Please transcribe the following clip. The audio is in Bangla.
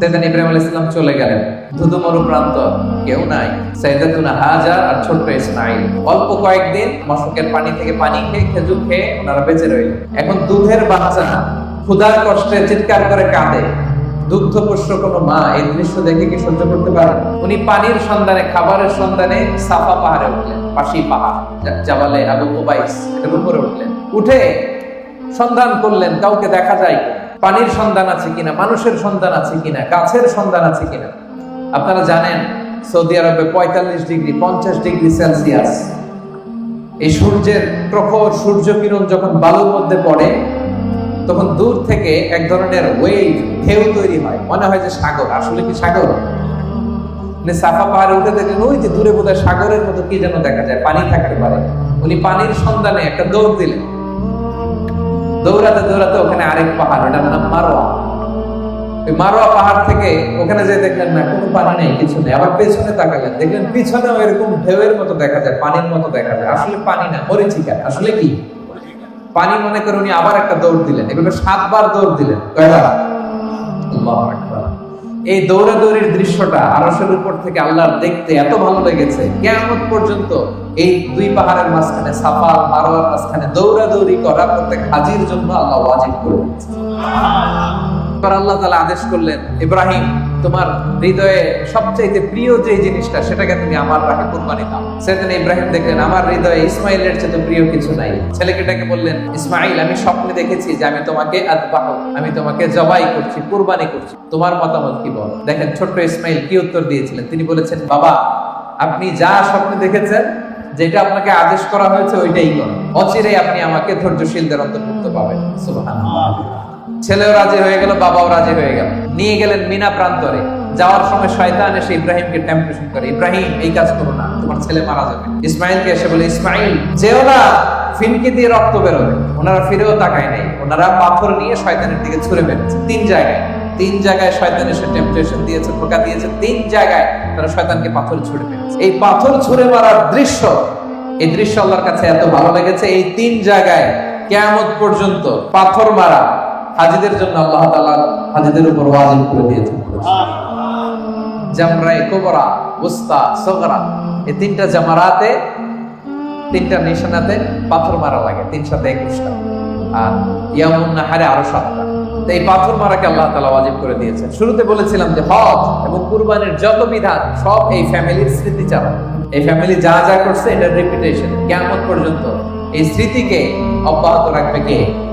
সেদিন ইব্রাহিম সালাম চলে গেলেন। কেউ নাই। হাজার আর ছোট্ট ইসমাইল অল্প কয়েকদিন মশকের পানি থেকে পানি খেয়ে খেজুর খেয়ে ওনারা বেঁচে রইলেন এখন দুধের বাচ্চা না। ক্ষুধার কষ্টে চিৎকার করে কাঁদে। দুগ্ধপুষ্ট কোনো মা এই দৃশ্য দেখে কি সহ্য করতে পারে? উনি পানির সন্ধানে, খাবারের সন্ধানে সাফা পাহাড়ে উঠলেন। পাশি পাহাড় জাবালে আবু ওবাইস এটার উপরে উঠলেন। উঠে সন্ধান করলেন, কাউকে দেখা যায় পানির সন্ধান আছে কিনা, মানুষের সন্ধান আছে কিনা, গাছের সন্ধান আছে কিনা। আপনারা জানেন, সৌদি আরবে পঁয়তাল্লিশ ডিগ্রি, পঞ্চাশ ডিগ্রি সেলসিয়াস। এই সূর্যের প্রখর সূর্য কিরণ যখন বালুর মধ্যে পড়ে, তখন দূর থেকে এক ধরনের ওয়েভ ঢেউ তৈরি হয়। মনে হয় যে সাগর। আসলে কি সাগর? মানে সাফা পাহাড়ে উঠে দেখলেন, ওই যে দূরে বোধহয় সাগরের মতো কি যেন দেখা যায়, পানি থাকতে পারে। উনি পানির সন্ধানে একটা দৌড় দিলেন। দৌড়াতে দৌড়াতে ওখানে আরেক পাহাড়, ওটার নাম মারোয়া। ওই মারোয়া পাহাড় থেকে ওখানে যে দেখলেন, না, কোনো পানি নেই, কিছু নেই। আবার পেছনে তাকালেন, দেখলেন পিছনেও এরকম ঢেউয়ের মতো দেখা যায়, পানির মতো দেখা যায়। আসলে পানি না মরিচিকা আসলে কি? পানি মনে করে উনি আবার একটা দৌড় দিলেন। এগুলো সাতবার দৌড় দিলেন। কয়বার আল্লাহু আকবার। এই দৌড়াদৌড়ির দৃশ্যটা আরশের উপর থেকে আল্লাহর দেখতে এত ভালো লেগেছে। কেয়ামত পর্যন্ত এই দুই পাহাড়ের মাঝখানে সাফা মারোয়ার মাঝখানে দৌড়াদৌড়ি করা প্রত্যেক হাজির জন্য আল্লাহ ওয়াজিব করে এবার আল্লাহ তাআলা আদেশ করলেন, ইব্রাহিম, তোমার হৃদয়ে সবচাইতে প্রিয় যে জিনিসটা, সেটাকে তুমি আমার রাখে কুরবানি দাও। সেদিন ইব্রাহিম দেখলেন, আমার হৃদয়ে ইসমাইলের চেয়ে প্রিয় কিছু নাই। ছেলেকে ডেকে বললেন ইসমাইল আমি স্বপ্নে দেখেছি যে আমি তোমাকে আদবাহ, আমি তোমাকে জবাই করছি, কুরবানি করছি। তোমার মতামত কি বল? দেখেন, ছোট্ট ইসমাইল কি উত্তর দিয়েছিলেন? তিনি বলেছেন, বাবা, আপনি যা স্বপ্নে দেখেছেন, যেটা আপনাকে আদেশ করা হয়েছে, ওইটাই করুন অচিরে আপনি আমাকে ধৈর্যশীলদের অন্তর্ভুক্ত পাবেন। সুবহানাল্লাহ। ছেলেও রাজি হয়ে গেল, বাবাও রাজি হয়ে গেল। নিয়ে গেলেন মিনা প্রান্তরে। যাওয়ার সময় শয়তান এসে ইব্রাহিমকে টেম্পটেশন করে, ইব্রাহিম, এই কাজ করো না, তোমার ছেলে মারা যাবে। ইসমাইলকে এসে বলে ইসমাইল যেও না, ফিনকি দিয়ে রক্ত বেরোবে। ওনারা ফিরেও তাকায় নাই। ওনারা পাথর নিয়ে শয়তানের দিকে ছুড়ে মেরেছে তিন জায়গায়। তিন জায়গায় শয়তান এসে টেম্পটেশন দিয়েছে, ধোকা দিয়েছে। তিন জায়গায় তারা শয়তানকে পাথর ছুড়ে মেরেছে এই পাথর ছুড়ে মারার দৃশ্য, এই দৃশ্য আল্লাহর কাছে এত ভালো লেগেছে। এই তিন জায়গায় কেয়ামত পর্যন্ত পাথর মারা হাজিদের জন্য আল্লাহ তাআলা হাজিদের উপর ওয়াজিব করে দিয়েছেন। জামরায়ে কুবরা, উস্তা, সগরা, এই তিনটা জামারাতে, তিনটা নিশানাতে পাথর মারা লাগে তিন সাথে একুশটা। আর ইয়ামুন নাহারে আরও সাতটা। তো এই পাথর মারাকে আল্লাহ তাআলা ওয়াজিব করে দিয়েছেন। শুরুতে বলেছিলাম যে হজ এবং কুরবানির যত বিধান, সব এই ফ্যামিলির স্মৃতি স্মৃতিচারণ। এই ফ্যামিলি যা যা করছে, এটার রেপুটেশন কেমন পর্যন্ত এই স্মৃতিকে অব্যাহত রাখবে কে?